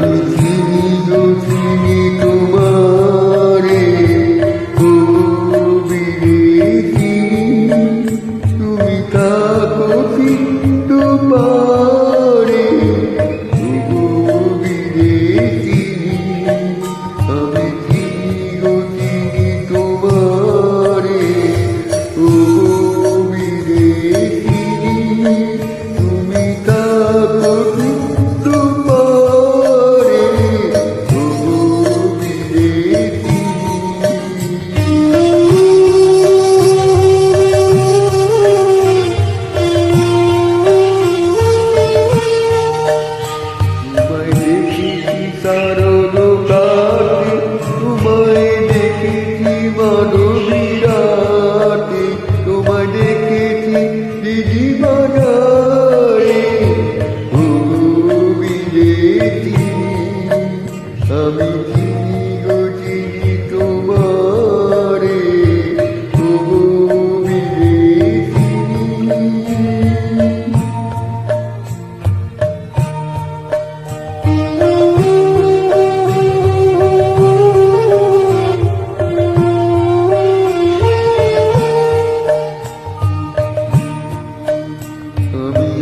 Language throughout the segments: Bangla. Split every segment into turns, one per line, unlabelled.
দুঃখিনী দুঃখী বিস্তারণ কাটে তোমায় দেখেছি মানবিরাটে তোমায় দেখেছি দিদি মানারে ভূমি আমি চিনি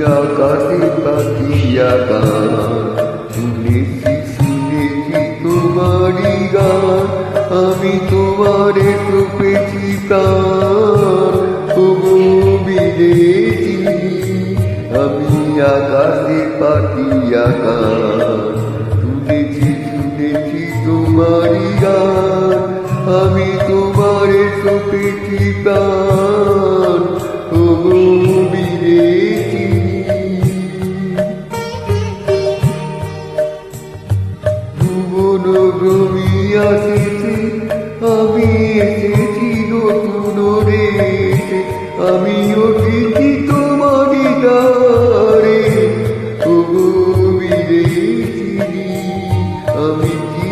পাখিয়া কানে পাখিয়া গান। শুনেছি শুনেছি তোমারই গান। আমি তোমারে তো পেছি প্রাণ। তবু বিদেশি আমি আকাশে পাখিয়া গান। শুনেছি শুনেছি তোমারই গান। আমি তোমারে তো পেছি প্রাণ। আমি উঠিছি তোমারি তারে ও বিদেশিনী আমি কি